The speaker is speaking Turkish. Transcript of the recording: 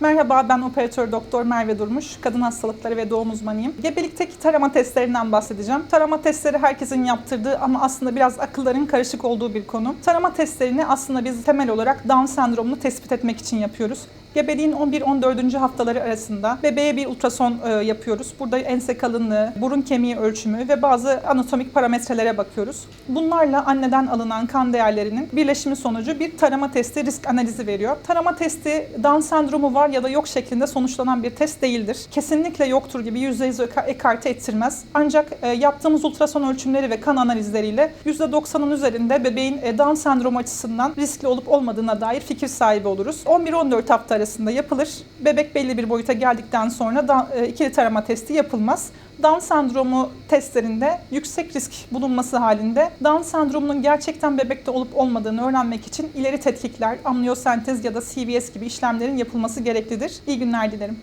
Merhaba ben operatör doktor Merve Durmuş. Kadın hastalıkları ve doğum uzmanıyım. Gebelikteki tarama testlerinden bahsedeceğim. Tarama testleri herkesin yaptırdığı ama aslında biraz akılların karışık olduğu bir konu. Tarama testlerini aslında biz temel olarak Down sendromunu tespit etmek için yapıyoruz. Gebeliğin 11-14. haftaları arasında bebeğe bir ultrason e, yapıyoruz. Burada ense kalınlığı, burun kemiği ölçümü ve bazı anatomik parametrelere bakıyoruz. Bunlarla anneden alınan kan değerlerinin birleşimi sonucu bir tarama testi risk analizi veriyor. Tarama testi Down sendromu var ya da yok şeklinde sonuçlanan bir test değildir. Kesinlikle yoktur gibi %100 eka- ekarte ettirmez. Ancak e, yaptığımız ultrason ölçümleri ve kan analizleriyle %90'ın üzerinde bebeğin e, Down sendromu açısından riskli olup olmadığına dair fikir sahibi oluruz. 11-14 hafta arasında yapılır. Bebek belli bir boyuta geldikten sonra e, ikili tarama testi yapılmaz. Down sendromu testlerinde yüksek risk bulunması halinde Down sendromunun gerçekten bebekte olup olmadığını öğrenmek için ileri tetkikler, amniyosentez ya da CVS gibi işlemlerin yapılması gereklidir. İyi günler dilerim.